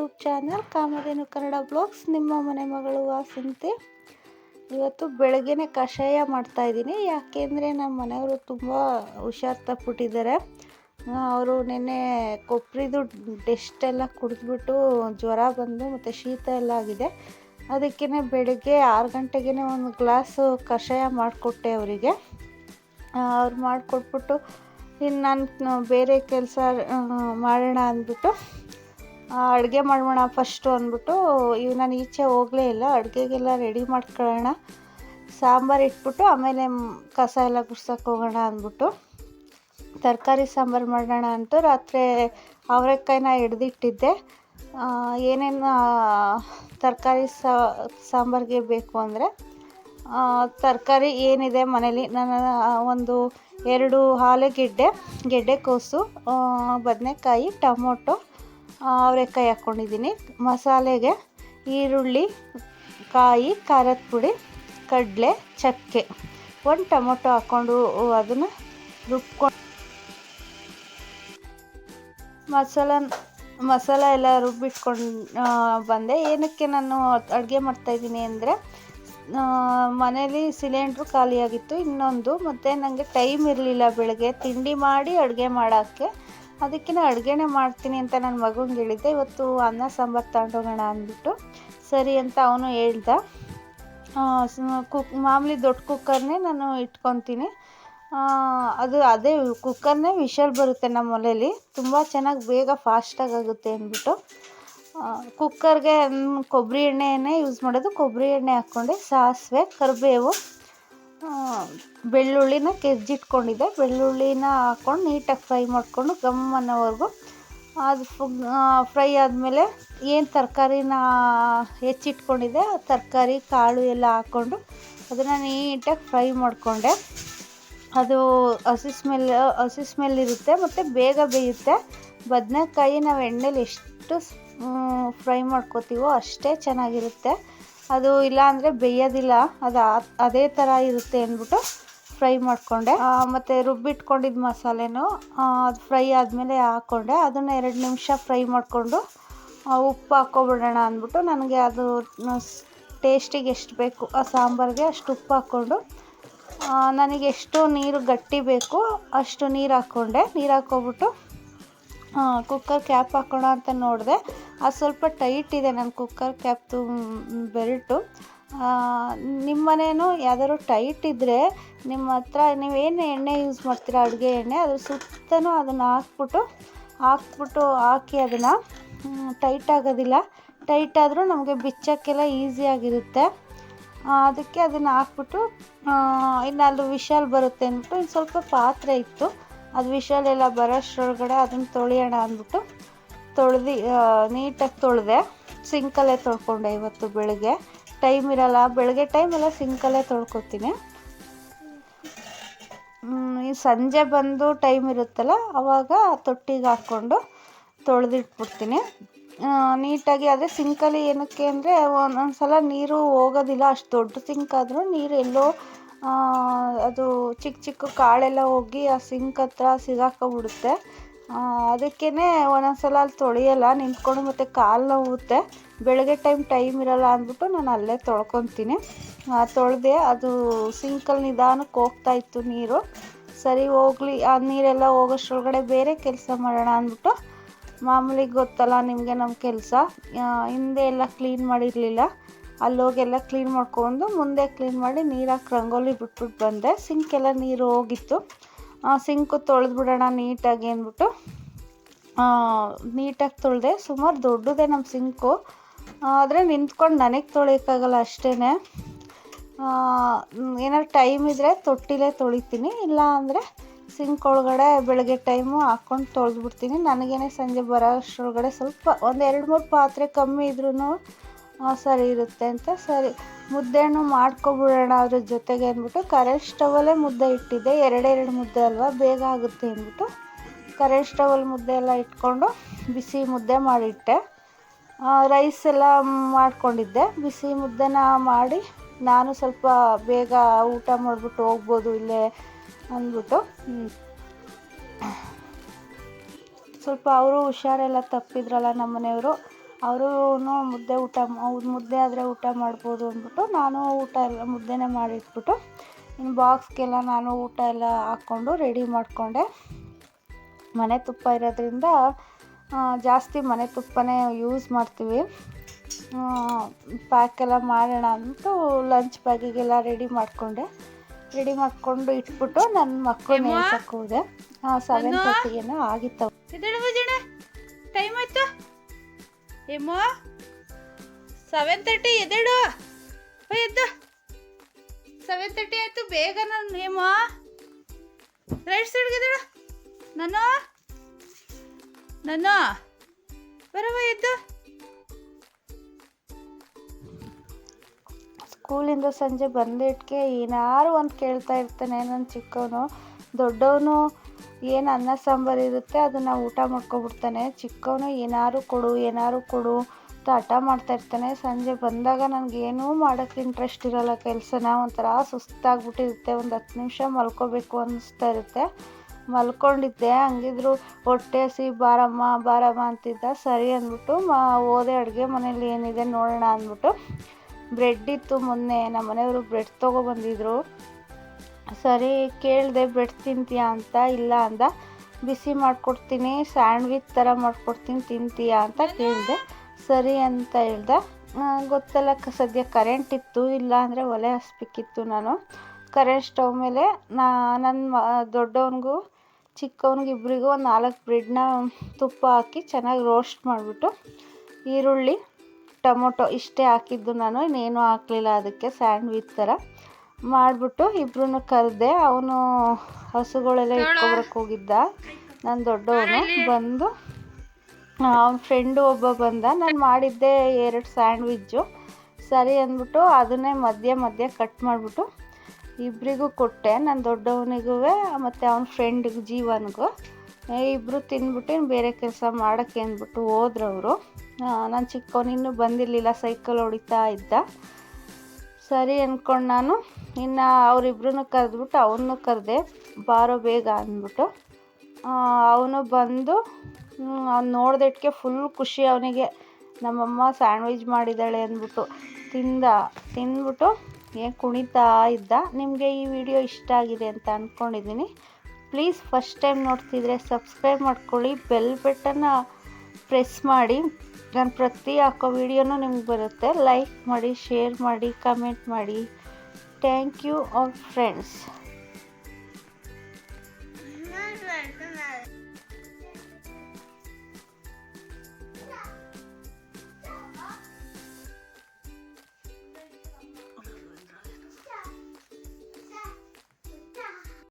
YouTube channel Kamadhenu Kannada blogs. ನಿಮ್ಮ ಮನೆ ಮಗಳು ವಾಸಂತಿ. ಇವತ್ತು ಬೆಳಗ್ಗೆನೆ ಕಷಾಯ ಮಾಡ್ತಾಯಿದ್ದೀನಿ ಯಾಕೆಂದರೆ ನಮ್ಮ ಮನೆಯವರು ತುಂಬ ಹುಷಾರು ತಪ್ಪಿಟ್ಟಿದ್ದಾರೆ. ಅವರು ನಿನ್ನೆ ಕೊಬ್ಬರಿದು ಡೆಸ್ಟ್ ಎಲ್ಲ ಕುಡಿದ್ಬಿಟ್ಟು ಜ್ವರ ಬಂದು ಮತ್ತು ಶೀತ ಎಲ್ಲ ಆಗಿದೆ. ಅದಕ್ಕೇ ಬೆಳಗ್ಗೆ ಆರು ಗಂಟೆಗೆ ಒಂದು ಗ್ಲಾಸು ಕಷಾಯ ಮಾಡಿಕೊಟ್ಟೆ ಅವರಿಗೆ. ಅವ್ರು ಮಾಡಿಕೊಟ್ಬಿಟ್ಟು ಇನ್ನು ನಾನು ಬೇರೆ ಕೆಲಸ ಮಾಡೋಣ ಅಂದ್ಬಿಟ್ಟು ಅಡುಗೆ ಮಾಡೋಣ ಫಸ್ಟು ಅಂದ್ಬಿಟ್ಟು, ಇವು ನಾನು ಈಚೆ ಹೋಗಲೇ ಇಲ್ಲ, ಅಡುಗೆಗೆಲ್ಲ ರೆಡಿ ಮಾಡ್ಕೊಳ್ಳೋಣ. ಸಾಂಬಾರು ಇಟ್ಬಿಟ್ಟು, ಆಮೇಲೆ ಕಸ ಎಲ್ಲ ಗುಡ್ಸೋಕೆ ಹೋಗೋಣ ಅಂದ್ಬಿಟ್ಟು. ತರಕಾರಿ ಸಾಂಬಾರು ಮಾಡೋಣ ಅಂತ ರಾತ್ರಿ ಅವರೆಕಾಯಿನ ಹಿಡ್ದಿಟ್ಟಿದ್ದೆ. ಏನೇನು ತರಕಾರಿ ಸಾಂಬಾರಿಗೆ ಬೇಕು ಅಂದರೆ ತರಕಾರಿ ಏನಿದೆ ಮನೇಲಿ, ನಾನು ಒಂದು ಎರಡು ಆಲೂಗೆಡ್ಡೆ ಗೆಡ್ಡೆಕೋಸು ಬದನೆಕಾಯಿ, ಟೊಮೊಟೊ ಅವರೆಕಾಯಿ ಹಾಕ್ಕೊಂಡಿದ್ದೀನಿ. ಮಸಾಲೆಗೆ ಈರುಳ್ಳಿ, ಕಾಯಿ, ಖಾರದ ಪುಡಿ, ಕಡಲೆ, ಚಕ್ಕೆ. ಒಂದು ಟೊಮೊಟೊ ಹಾಕ್ಕೊಂಡು ಅದನ್ನು ರುಬ್ಕೊಂಡು ಮಸಾಲ ಮಸಾಲ ಎಲ್ಲ ರುಬ್ಬಿಟ್ಕೊಂಡು ಬಂದೆ. ಏನಕ್ಕೆ ನಾನು ಅಡುಗೆ ಮಾಡ್ತಾಯಿದ್ದೀನಿ ಅಂದರೆ ಮನೇಲಿ ಸಿಲಿಂಡ್ರು ಖಾಲಿಯಾಗಿತ್ತು, ಇನ್ನೊಂದು. ಮತ್ತು ನನಗೆ ಟೈಮ್ ಇರಲಿಲ್ಲ ಬೆಳಗ್ಗೆ. ತಿಂಡಿ ಮಾಡಿ ಅಡುಗೆ ಮಾಡೋಕ್ಕೆ. ಅದಕ್ಕೆ ಅಡುಗೆನೇ ಮಾಡ್ತೀನಿ ಅಂತ ನನ್ನ ಮಗನಿಗೆ ಹೇಳಿದ್ದೆ, ಇವತ್ತು ಅನ್ನ ಸಾಂಬಾರು ತಗೊಂಡೋಗೋಣ ಅಂದ್ಬಿಟ್ಟು. ಸರಿ ಅಂತ ಅವನು ಹೇಳ್ದ. ಕುಕ್, ಮಾಮೂಲಿ ದೊಡ್ಡ ಕುಕ್ಕರ್ನೇ ನಾನು ಇಟ್ಕೊತೀನಿ. ಅದು ಅದೇ ಕುಕ್ಕರ್ನೇ ವಿಷಲ್ ಬರುತ್ತೆ ನಮ್ಮ ಒಲೆಯಲ್ಲಿ ತುಂಬ ಚೆನ್ನಾಗಿ ಬೇಗ ಫಾಸ್ಟಾಗಿ ಆಗುತ್ತೆ ಅಂದ್ಬಿಟ್ಟು. ಕುಕ್ಕರ್ಗೆ ಕೊಬ್ಬರಿ ಎಣ್ಣೆಯನ್ನೇ ಯೂಸ್ ಮಾಡೋದು. ಕೊಬ್ಬರಿ ಎಣ್ಣೆ ಹಾಕ್ಕೊಂಡೆ, ಸಾಸಿವೆ, ಕರಿಬೇವು ಬೆಳ್ಳುಳ್ಳಿನ ಕೆಜ್ಜಿಟ್ಕೊಂಡಿದ್ದೆ. ಬೆಳ್ಳುಳ್ಳಿನ ಹಾಕ್ಕೊಂಡು ನೀಟಾಗಿ ಫ್ರೈ ಮಾಡಿಕೊಂಡು ಗಮ್ ಅನ್ನೋವರೆಗೂ ಅದು ಫ್ರೈ ಆದಮೇಲೆ ಏನು ತರಕಾರಿನ ಹೆಚ್ಚಿಟ್ಕೊಂಡಿದ್ದೆ, ಆ ತರಕಾರಿ, ಕಾಳು ಎಲ್ಲ ಹಾಕ್ಕೊಂಡು ಅದನ್ನು ನೀಟಾಗಿ ಫ್ರೈ ಮಾಡಿಕೊಂಡೆ. ಅದು ಹಸಿ ಸ್ಮೆಲ್ ಹಸಿ ಸ್ಮೆಲ್ ಇರುತ್ತೆ ಮತ್ತು ಬೇಗ ಬೇಯುತ್ತೆ. ಬದನೆಕಾಯಿ ನಾವು ಎಣ್ಣೆಲಿ ಎಷ್ಟು ಫ್ರೈ ಮಾಡ್ಕೋತೀವೋ ಅಷ್ಟೇ ಚೆನ್ನಾಗಿರುತ್ತೆ. ಅದು ಇಲ್ಲ ಅಂದರೆ ಬೇಯೋದಿಲ್ಲ. ಅದು ಅದೇ ಥರ ಇರುತ್ತೆ ಅಂದ್ಬಿಟ್ಟು ಫ್ರೈ ಮಾಡಿಕೊಂಡೆ. ಮತ್ತು ರುಬ್ಬಿಟ್ಕೊಂಡಿದ್ದ ಮಸಾಲೆನೂ ಅದು ಫ್ರೈ ಆದಮೇಲೆ ಹಾಕ್ಕೊಂಡೆ ಅದನ್ನು ಎರಡು ನಿಮಿಷ ಫ್ರೈ ಮಾಡಿಕೊಂಡು ಉಪ್ಪು ಹಾಕ್ಕೊಬಿಡೋಣ ಅಂದ್ಬಿಟ್ಟು ನನಗೆ ಅದು ಟೇಸ್ಟಿಗೆ ಎಷ್ಟು ಬೇಕು, ಆ ಸಾಂಬಾರಿಗೆ ಅಷ್ಟು ಉಪ್ಪು ಹಾಕ್ಕೊಂಡು ನನಗೆ ಎಷ್ಟು ನೀರು ಗಟ್ಟಿ ಬೇಕು ಅಷ್ಟು ನೀರು ಹಾಕ್ಕೊಂಡೆ ನೀರು ಹಾಕ್ಕೊಬಿಟ್ಟು ಕುಕ್ಕರ್ ಕ್ಯಾಪ್ ಹಾಕೋಣ ಅಂತ ನೋಡಿದೆ. ಅದು ಸ್ವಲ್ಪ ಟೈಟ್ ಇದೆ ನನ್ನ ಕುಕ್ಕರ್ ಕ್ಯಾಪ್ದು ಬೆಲ್ಟು ನಿಮ್ಮ ಮನೇನು ಯಾವ್ದಾದ್ರು ಟೈಟ್ ಇದ್ದರೆ ನಿಮ್ಮ ಹತ್ರ ನೀವೇನು ಎಣ್ಣೆ ಯೂಸ್ ಮಾಡ್ತೀರಾ, ಅಡುಗೆ ಎಣ್ಣೆ, ಅದ್ರ ಸುತ್ತಲೂ ಅದನ್ನು ಹಾಕ್ಬಿಟ್ಟು ಹಾಕ್ಬಿಟ್ಟು ಹಾಕಿ ಅದನ್ನು ಟೈಟ್ ಆಗೋದಿಲ್ಲ. ಟೈಟ್ ಆದರೂ ನಮಗೆ ಬಿಚ್ಚೋಕ್ಕೆಲ್ಲ ಈಸಿಯಾಗಿರುತ್ತೆ ಅದಕ್ಕೆ ಅದನ್ನು ಹಾಕ್ಬಿಟ್ಟು ಇನ್ನು ಅಲ್ಲಿ ವಿಶಾಲ್ ಬರುತ್ತೆ ಅಂದ್ಬಿಟ್ಟು ಇನ್ನು ಸ್ವಲ್ಪ ಪಾತ್ರೆ ಇತ್ತು. ಅದು ವಿಷಲೆಲ್ಲ ಬರೋಷ್ಟ್ರೊಳಗಡೆ ಅದನ್ನು ತೊಳೆಯೋಣ ಅಂದ್ಬಿಟ್ಟು ತೊಳೆದು ನೀಟಾಗಿ ತೊಳೆದೆ, ಸಿಂಕಲ್ಲೇ ತೊಳ್ಕೊಂಡೆ ಇವತ್ತು ಬೆಳಗ್ಗೆ. ಟೈಮ್ ಇರಲ್ಲ, ಬೆಳಗ್ಗೆ ಟೈಮೆಲ್ಲ ಸಿಂಕಲ್ಲೇ ತೊಳ್ಕೊತೀನಿ. ಈ ಸಂಜೆ ಬಂದು ಟೈಮ್ ಇರುತ್ತಲ್ಲ ಆವಾಗ ತೊಟ್ಟಿಗೆ ಹಾಕ್ಕೊಂಡು ತೊಳೆದಿಟ್ಬಿಡ್ತೀನಿ. ನೀಟಾಗಿ ಆದರೆ ಸಿಂಕಲ್ಲಿ ಏನಕ್ಕೆ ಅಂದರೆ ಒಂದೊಂದು ಸಲ ನೀರು ಹೋಗೋದಿಲ್ಲ, ಅಷ್ಟು ದೊಡ್ಡ ಸಿಂಕ್ ಆದರೂ ನೀರು ಎಲ್ಲೋ ಅದು ಚಿಕ್ಕ ಚಿಕ್ಕ ಕಾಳೆಲ್ಲ ಹೋಗಿ ಆ ಸಿಂಕ್ ಹತ್ರ ಸಿಗಾಕೊಂಬಿಡುತ್ತೆ ಅದಕ್ಕೇ ಒಂದೊಂದು ಸಲ ಅಲ್ಲಿ ತೊಳೆಯಲ್ಲ, ನಿಂತ್ಕೊಂಡು ಮತ್ತು ಕಾಲು ನೋವುತ್ತೆ ಬೆಳಗ್ಗೆ ಟೈಮ್ ಟೈಮ್ ಇರಲ್ಲ ಅಂದ್ಬಿಟ್ಟು ನಾನು ಅಲ್ಲೇ ತೊಳ್ಕೊತೀನಿ. ತೊಳೆದೆ ಅದು ಸಿಂಕಲ್ಲಿ ನಿಧಾನಕ್ಕೆ ಹೋಗ್ತಾ ಇತ್ತು ನೀರು. ಸರಿ ಹೋಗಲಿ, ಆ ನೀರೆಲ್ಲ ಹೋಗೋಷ್ಟ್ರೊಳಗಡೆ ಬೇರೆ ಕೆಲಸ ಮಾಡೋಣ ಅಂದ್ಬಿಟ್ಟು ಮಾಮೂಲಿ ಗೊತ್ತಲ್ಲ ನಿಮಗೆ ನಮ್ಮ ಕೆಲಸ. ಹಿಂದೆ ಎಲ್ಲ ಕ್ಲೀನ್ ಮಾಡಿರಲಿಲ್ಲ. ಅಲ್ಲೋಗೆಲ್ಲ ಕ್ಲೀನ್ ಮಾಡ್ಕೊಂಡು ಮುಂದೆ ಕ್ಲೀನ್ ಮಾಡಿ ನೀರು ಹಾಕಿ ರಂಗೋಲಿ ಬಿಟ್ಬಿಟ್ಟು ಬಂದೆ. ಸಿಂಕೆಲ್ಲ ನೀರು ಹೋಗಿತ್ತು. ಸಿಂಕು ತೊಳೆದ್ಬಿಡೋಣ ನೀಟಾಗಿ ಅಂದ್ಬಿಟ್ಟು ನೀಟಾಗಿ ತೊಳೆದೆ. ಸುಮಾರು ದೊಡ್ಡದೇ ನಮ್ಮ ಸಿಂಕು ಆದರೆ ನಿಂತ್ಕೊಂಡು ನನಗೆ ತೊಳೆಯೋಕ್ಕಾಗಲ್ಲ ಅಷ್ಟೇ ಏನಾದ್ರು ಟೈಮ್ ಇದ್ದರೆ ತೊಟ್ಟಿಲೇ ತೊಳಿತೀನಿ. ಇಲ್ಲ ಅಂದರೆ ಸಿಂಕ್ ಒಳಗಡೆ ಬೆಳಗ್ಗೆ ಟೈಮು ಹಾಕ್ಕೊಂಡು ತೊಳೆದ್ಬಿಡ್ತೀನಿ ನನಗೇನೆ ಸಂಜೆ ಬರೋ ಅಷ್ಟರೊಳಗಡೆ ಸ್ವಲ್ಪ ಒಂದು ಎರಡು ಮೂರು ಪಾತ್ರೆ ಕಮ್ಮಿ ಇದ್ರೂ ಸರಿ ಇರುತ್ತೆ ಅಂತ, ಸರಿ. ಮುದ್ದೆನೂ ಮಾಡ್ಕೊಬಿಡೋಣ ಅದ್ರ ಜೊತೆಗೆ ಅಂದ್ಬಿಟ್ಟು ಕರೆಂಟ್ ಸ್ಟವಲ್ಲೇ ಮುದ್ದೆ ಇಟ್ಟಿದ್ದೆ. ಎರಡೆರಡು ಮುದ್ದೆ ಅಲ್ವಾ? ಬೇಗ ಆಗುತ್ತೆ ಅಂದ್ಬಿಟ್ಟು ಕರೆಂಟ್ ಸ್ಟವಲ್ಲಿ ಮುದ್ದೆ ಎಲ್ಲ ಇಟ್ಕೊಂಡು ಬಿಸಿ ಮುದ್ದೆ ಮಾಡಿಟ್ಟೆ. ರೈಸ್ ಎಲ್ಲ ಮಾಡ್ಕೊಂಡಿದ್ದೆ. ಬಿಸಿ ಮುದ್ದೆನ ಮಾಡಿ ನಾನು ಸ್ವಲ್ಪ ಬೇಗ ಊಟ ಮಾಡಿಬಿಟ್ಟು ಹೋಗ್ಬೋದು ಇಲ್ಲೇ ಅಂದ್ಬಿಟ್ಟು ಸ್ವಲ್ಪ ಅವರು ಹುಷಾರೆಲ್ಲ ತಪ್ಪಿದ್ರಲ್ಲ ನಮ್ಮ ಮನೆಯವರು ಅವರು ಮುದ್ದೆ ಊಟ ಮುದ್ದೆ ಆದರೆ ಊಟ ಮಾಡ್ಬೋದು ಅಂದ್ಬಿಟ್ಟು ನಾನು ಊಟ ಎಲ್ಲ ಮುದ್ದೆನೇ ಮಾಡಿಟ್ಬಿಟ್ಟು ಇನ್ನು ಬಾಕ್ಸ್ಗೆಲ್ಲ ನಾನು ಊಟ ಎಲ್ಲ ಹಾಕ್ಕೊಂಡು ರೆಡಿ ಮಾಡಿಕೊಂಡೆ. ಮನೆ ತುಪ್ಪ ಇರೋದ್ರಿಂದ ಜಾಸ್ತಿ ಮನೆ ತುಪ್ಪನೇ ಯೂಸ್ ಮಾಡ್ತೀವಿ. ಪ್ಯಾಕೆಲ್ಲ ಮಾಡೋಣ ಅಂತೂ ಲಂಚ್ ಬ್ಯಾಗಿಗೆಲ್ಲ ರೆಡಿ ಮಾಡಿಕೊಂಡೆ. ರೆಡಿ ಮಾಡಿಕೊಂಡು ಇಟ್ಬಿಟ್ಟು ನನ್ನ ಮಕ್ಕಳು ಹೋದೆ. ಸೆವೆನ್ ತರ್ಟಿಗೇನೋ ಆಗಿತ್ತು. ಟೈಮ್ ಆಯ್ತು? ಏಮೋ ಸೆವೆನ್ ತರ್ಟಿ ಎದ್ದೇಳು. ಎದ್ದು. ಸೆವೆನ್ ತರ್ಟಿ ಆಯಿತು, ಬೇಗ ನಾನು ಏಮೋ ರೈಟ್ ಸೈಡ್ಗೆ ಎದ್ದೇಳು. ನಾನು ನಾನು ಬರವ ಎದ್ದು. ಸ್ಕೂಲಿಂದ ಸಂಜೆ ಬಂದಿಟ್ಕೆ ಏನಾರು ಒಂದು ಕೇಳ್ತಾ ಇರ್ತಾನೆ ನನ್ನ ಚಿಕ್ಕವನು. ದೊಡ್ಡವನು ಏನು ಅನ್ನ ಸಾಂಬಾರು ಇರುತ್ತೆ, ಅದನ್ನು ಊಟ ಮಾಡ್ಕೊಬಿಡ್ತಾನೆ. ಚಿಕ್ಕವನು ಏನಾರು ಕೊಡು ಏನಾರು ಕೊಡು ಅಂತ ಹಠ ಮಾಡ್ತಾ ಇರ್ತಾನೆ. ಸಂಜೆ ಬಂದಾಗ ನನಗೇನೂ ಮಾಡೋಕ್ಕೆ ಇಂಟ್ರೆಸ್ಟ್ ಇರೋಲ್ಲ ಕೆಲಸನ, ಒಂಥರ ಸುಸ್ತಾಗ್ಬಿಟ್ಟಿರುತ್ತೆ. ಒಂದು ಹತ್ತು ನಿಮಿಷ ಮಲ್ಕೋಬೇಕು ಅನ್ನಿಸ್ತಾ ಇರುತ್ತೆ. ಮಲ್ಕೊಂಡಿದ್ದೆ, ಹಂಗಿದ್ರು ಹೊಟ್ಟೆ ಹಸಿ, ಬಾರಮ್ಮ ಬಾರಮ್ಮ ಅಂತಿದ್ದ. ಸರಿ ಅಂದ್ಬಿಟ್ಟು ಮಾ ಓದೆ ಅಡುಗೆ ಮನೇಲಿ ಏನಿದೆ ನೋಡೋಣ ಅಂದ್ಬಿಟ್ಟು ಬ್ರೆಡ್ ಇತ್ತು ಮೊನ್ನೆ. ನಮ್ಮ ಮನೆಯವರು ಬ್ರೆಡ್ ತೊಗೊಬಂದಿದ್ರು. ಸರಿ, ಕೇಳಿದೆ ಬ್ರೆಡ್ ತಿಂತೀಯಾ ಅಂತ? ಇಲ್ಲ ಅಂದ. ಬಿಸಿ ಮಾಡಿಕೊಡ್ತೀನಿ, ಸ್ಯಾಂಡ್ವಿಚ್ ಥರ ಮಾಡಿಕೊಡ್ತೀನಿ, ತಿಂತೀಯಾ ಅಂತ ಕೇಳಿದೆ. ಸರಿ ಅಂತ ಹೇಳ್ದೆ. ಗೊತ್ತಲ್ಲ ಸದ್ಯ ಕರೆಂಟ್ ಇತ್ತು, ಇಲ್ಲ ಅಂದರೆ ಒಲೆ ಹಸ್ಬೇಕಿತ್ತು ನಾನು. ಕರೆಂಟ್ ಸ್ಟವ್ ಮೇಲೆ ನಾ ನನ್ನ ದೊಡ್ಡವನಿಗೂ ಚಿಕ್ಕವನಿಗಿಬ್ಬರಿಗೂ ಒಂದು ನಾಲ್ಕು ಬ್ರೆಡ್ನ ತುಪ್ಪ ಹಾಕಿ ಚೆನ್ನಾಗಿ ರೋಸ್ಟ್ ಮಾಡಿಬಿಟ್ಟು ಈರುಳ್ಳಿ, ಟೊಮೊಟೊ ಇಷ್ಟೇ ಹಾಕಿದ್ದು ನಾನು. ಇನ್ನೇನು ಹಾಕಲಿಲ್ಲ ಅದಕ್ಕೆ, ಸ್ಯಾಂಡ್ವಿಚ್ ಥರ. ಮಾಡಿಬಿಟ್ಟು ಇಬ್ರು ಕರೆದೆ ಅವನು ಹಸುಗಳೆಲ್ಲ ಇಟ್ಕೊಬರಕ್ಕೆ ಹೋಗಿದ್ದ. ನನ್ನ ದೊಡ್ಡವನು ಬಂದು ಅವನ ಫ್ರೆಂಡು ಒಬ್ಬ ಬಂದ. ನಾನು ಮಾಡಿದ್ದೆ ಎರಡು ಸ್ಯಾಂಡ್ವಿಚ್ಚು ಸರಿ ಅಂದ್ಬಿಟ್ಟು ಅದನ್ನೇ ಮಧ್ಯೆ ಮಧ್ಯೆ ಕಟ್ ಮಾಡಿಬಿಟ್ಟು ಇಬ್ಬರಿಗೂ ಕೊಟ್ಟೆ. ನನ್ನ ದೊಡ್ಡವನಿಗೂ ಮತ್ತು ಅವನ ಫ್ರೆಂಡಿಗೂ ಜೀವನಿಗೂ. ಇಬ್ಬರು ತಿಂದ್ಬಿಟ್ಟು ಬೇರೆ ಕೆಲಸ ಮಾಡೋಕ್ಕೆ ಅಂದ್ಬಿಟ್ಟು ಹೋದ್ರವರು ನಾನು ಚಿಕ್ಕವನಿನ್ನೂ ಚಿಕ್ಕವನು ಬಂದಿರಲಿಲ್ಲ ಸೈಕಲ್ ಹೊಡಿತಾ ಇದ್ದ. ಸರಿ ಅಂದ್ಕೊಂಡು ನಾನು ಇನ್ನು ಅವರಿಬ್ರು ಕರೆದ್ಬಿಟ್ಟು ಅವನ್ನೂ ಕರೆದೆ, ಬಾರೋ ಬೇಗ ಅಂದ್ಬಿಟ್ಟು ಅವನು ಬಂದು ಅವ್ನು ನೋಡ್ದಿಟ್ಗೆ ಫುಲ್ ಖುಷಿ ಅವನಿಗೆ. ನಮ್ಮಮ್ಮ ಸ್ಯಾಂಡ್ವಿಚ್ ಮಾಡಿದ್ದಾಳೆ ಅಂದ್ಬಿಟ್ಟು ತಿಂದ, ತಿಂದ್ಬಿಟ್ಟು ಏನು ಕುಣಿತಾ ಇದ್ದ, ನಿಮಗೆ ಈ ವಿಡಿಯೋ ಇಷ್ಟ ಆಗಿದೆ ಅಂತ ಅಂದ್ಕೊಂಡಿದ್ದೀನಿ ಪ್ಲೀಸ್ ಫಸ್ಟ್ ಟೈಮ್ ನೋಡ್ತಿದ್ರೆ ಸಬ್ಸ್ಕ್ರೈಬ್ ಮಾಡ್ಕೊಳ್ಳಿ ಬೆಲ್ ಬಟನ್ನ ಪ್ರೆಸ್ ಮಾಡಿ. ನಾನು ಪ್ರತಿ ಹಾಕೋ ವಿಡಿಯೋನೂ ನಿಮ್ಗೆ ಬರುತ್ತೆ. ಲೈಕ್ ಮಾಡಿ ಶೇರ್ ಮಾಡಿ ಕಮೆಂಟ್ ಮಾಡಿ. Thank you, all friends.